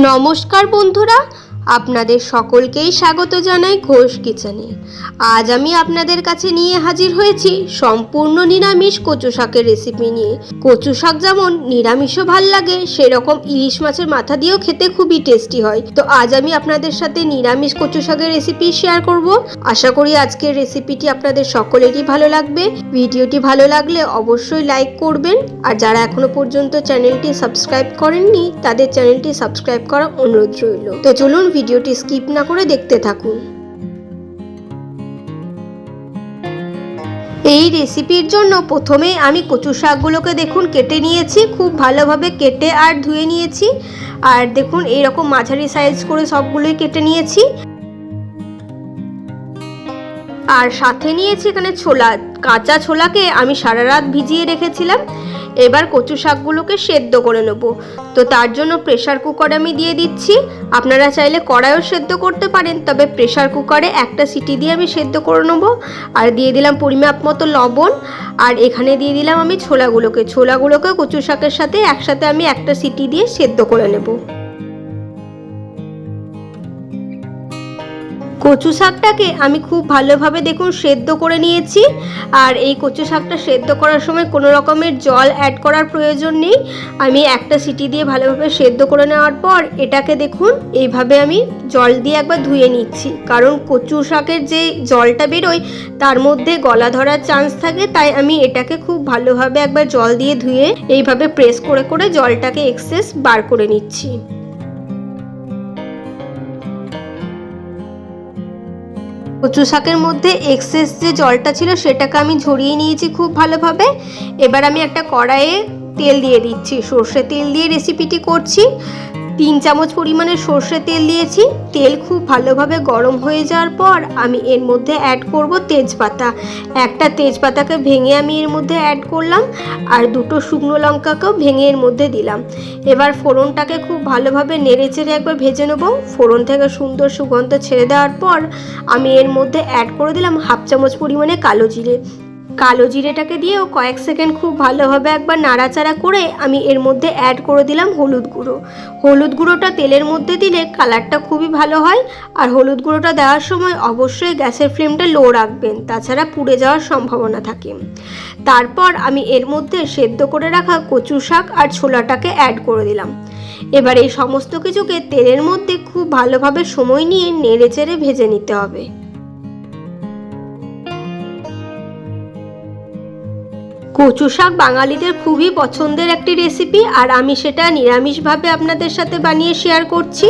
নমস্কার বন্ধুরা আপনাদের সকলকেই স্বাগত জানাই ঘোষ কিচেনে। আজ আমি আপনাদের কাছে নিয়ে হাজির হয়েছি সম্পূর্ণ নিরামিষ কচু শাকের রেসিপি নিয়ে। কচু শাক যেমন নিরামিষও ভালো লাগে, সেরকম ইলিশ মাছের মাথা দিয়েও খেতে খুবই টেস্টি হয়। তো আজ আমি আপনাদের সাথে নিরামিষ কচু শাকের রেসিপি শেয়ার করব। আশা করি আজকের রেসিপিটি আপনাদের সকলেরই ভালো লাগবে। ভিডিওটি ভালো লাগলে অবশ্যই লাইক করবেন। আর যারা এখনও পর্যন্ত চ্যানেলটি সাবস্ক্রাইব করেননি, তাদের চ্যানেলটি সাবস্ক্রাইব করা অনুরোধ রইল। তো চলুন ভিডিওটি স্কিপ না করে দেখতে থাকুন। এই রেসিপির জন্য প্রথমে আমি কচু শাকগুলোকে দেখুন কেটে নিয়েছি, খুব ভালোভাবে কেটে আর ধুয়ে নিয়েছি। আর দেখুন এইরকম মাঝারি সাইজ করে সবগুলোই কেটে নিয়েছি। আর সাথে নিয়েছি এখানে ছোলা, কাঁচা ছোলাকে আমি সারা রাত ভিজিয়ে রেখেছিলাম। এবার কচু শাকগুলোকে সেদ্ধ করে নেব। তো তার জন্য প্রেশার কুকার আমি দিয়ে দিচ্ছি। আপনারা চাইলে কড়াইও সেদ্ধ করতে পারেন, তবে প্রেশার কুকারে একটা সিটি দিয়ে আমি সেদ্ধ করে নেব। আর দিয়ে দিলাম পরিমাপ মতো লবণ। আর এখানে দিয়ে দিলাম আমি ছোলাগুলোকে। ছোলাগুলোকে কচু শাকের সাথে একসাথে আমি একটা সিটি দিয়ে সেদ্ধ করে নেব। কচু শাকটাকে আমি খুব ভালোভাবে দেখুন সেদ্ধ করে নিয়েছি। আর এই কচু শাকটা সেদ্ধ করার সময় কোনো রকমের জল অ্যাড করার প্রয়োজন নেই। আমি একটা সিটি দিয়ে ভালোভাবে সেদ্ধ করে নেওয়ার পর এটাকে দেখুন, এইভাবে আমি জল দিয়ে একবার ধুয়ে নিচ্ছি। কারণ কচু শাকের যে জলটা বেরোয়, তার মধ্যে গলা ধরার চান্স থাকে, তাই আমি এটাকে খুব ভালোভাবে একবার জল দিয়ে ধুয়ে এইভাবে প্রেস করে করে জলটাকে এক্সেস বার করে নিচ্ছি। কচু শাকের মধ্যে এক্সেস যে জলটা ছিল সেটাকে আমি ঝরিয়ে নিয়েছি খুব ভালোভাবে। এবার আমি একটা কড়াইয়ে তেল দিয়ে দিচ্ছি। সর্ষে তেল দিয়ে রেসিপিটি করছি। তিন চামচ পরিমাণে সর্ষে তেল দিয়েছি। তেল খুব ভালোভাবে গরম হয়ে যাওয়ার পর আমি এর মধ্যে অ্যাড করব তেজপাতা। একটা তেজপাতাকে ভেঙে আমি এর মধ্যে অ্যাড করলাম আর দুটো শুকনো লঙ্কাকেও ভেঙে এর মধ্যে দিলাম। এবার ফোড়নটাকে খুব ভালোভাবে নেড়ে চেড়ে একবার ভেজে নেব। ফোড়ন থেকে সুন্দর সুগন্ধ ছেড়ে দেওয়ার পর আমি এর মধ্যে অ্যাড করে দিলাম হাফ চামচ পরিমাণে কালো জিরে। কালো জিরেটাকে দিয়েও কয়েক সেকেন্ড খুব ভালোভাবে একবার নাড়াচাড়া করে আমি এর মধ্যে অ্যাড করে দিলাম হলুদ গুঁড়ো। হলুদ গুঁড়োটা তেলের মধ্যে দিলে কালারটা খুবই ভালো হয় আর হলুদ গুঁড়োটা দেওয়ার সময় অবশ্যই গ্যাসের ফ্লেমটা লো রাখবেন, তাছাড়া পুড়ে যাওয়ার সম্ভাবনা থাকে। তারপর আমি এর মধ্যে সেদ্ধ করে রাখা কচু শাক আর ছোলাটাকে অ্যাড করে দিলাম। এবার এই সমস্ত কিছুকে তেলের মধ্যে খুব ভালোভাবে সময় নিয়ে নেড়ে চেড়ে ভেজে নিতে হবে। কচু শাক বাঙালিদের খুবই পছন্দের একটি রেসিপি আর আমি সেটা নিরামিষভাবে আপনাদের সাথে বানিয়ে শেয়ার করছি।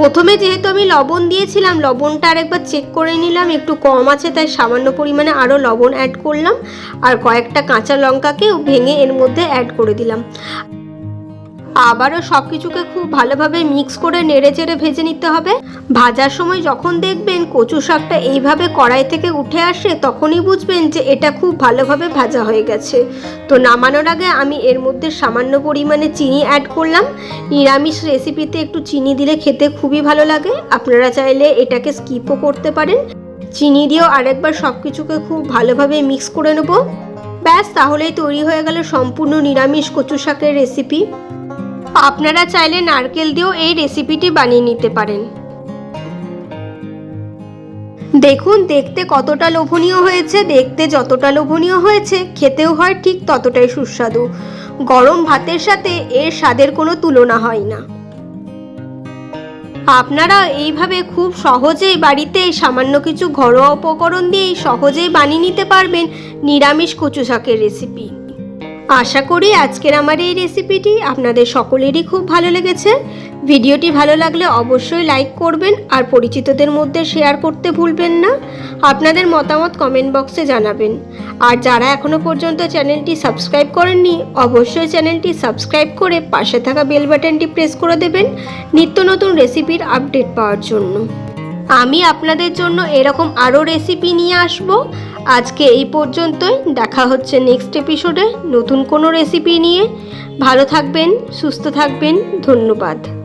প্রথমে যেহেতু আমি লবণ দিয়েছিলাম, লবণটা আরেকবার চেক করে নিলাম, একটু কম আছে, তাই সামান্য পরিমাণে আরও লবণ অ্যাড করলাম, আর কয়েকটা কাঁচা লঙ্কাকেও ভেঙে এর মধ্যে অ্যাড করে দিলাম। আবারও সব কিছুকে খুব ভালোভাবে মিক্স করে নেড়ে চেড়ে ভেজে নিতে হবে। ভাজার সময় যখন দেখবেন কচু শাকটা এইভাবে কড়াই থেকে উঠে আসে, তখনই বুঝবেন যে এটা খুব ভালোভাবে ভাজা হয়ে গেছে। তো নামানোর আগে আমি এর মধ্যে সামান্য পরিমাণে চিনি অ্যাড করলাম। নিরামিষ রেসিপিতে একটু চিনি দিলে খেতে খুবই ভালো লাগে। আপনারা চাইলে এটাকে স্কিপও করতে পারেন। চিনি দিয়েও আরেকবার সব কিছুকে খুব ভালোভাবে মিক্স করে নেব। ব্যাস, তাহলেই তৈরি হয়ে গেল সম্পূর্ণ নিরামিষ কচু শাকের রেসিপি আপনারা চাইলে নারকেল দিয়েও এই রেসিপিটি বানিয়ে নিতে পারেন। দেখুন, দেখতে কতটা লোভনীয় হয়েছে, দেখতে যতটা লোভনীয় হয়েছে, খেতেও হয় ঠিক ততটাই সুস্বাদু। গরম ভাতের সাথে এর স্বাদের কোনো তুলনা হয় না। আপনারা এইভাবে খুব সহজেই বাড়িতে সামান্য কিছু ঘরোয়া উপকরণ দিয়েই সহজেই বানিয়ে নিতে পারবেন নিরামিষ কচু শাকের রেসিপি। আশা করি আজকের আমার এই রেসিপিটি আপনাদের সকলেরই খুব ভালো লেগেছে। ভিডিওটি ভালো লাগলে অবশ্যই লাইক করবেন আর পরিচিতদের মধ্যে শেয়ার করতে ভুলবেন না। আপনাদের মতামত কমেন্ট বক্সে জানাবেন। আর যারা এখনও পর্যন্ত চ্যানেলটি সাবস্ক্রাইব করেননি, অবশ্যই চ্যানেলটি সাবস্ক্রাইব করে পাশে থাকা বেল বাটনটি প্রেস করে দেবেন নিত্য নতুন রেসিপির আপডেট পাওয়ার জন্য। আমি আপনাদের জন্য এরকম আরও রেসিপি নিয়ে আসব। আজকে এই পর্যন্তই। দেখা হচ্ছে নেক্সট এপিসোডে নতুন কোনো রেসিপি নিয়ে। ভালো থাকবেন, সুস্থ থাকবেন, ধন্যবাদ।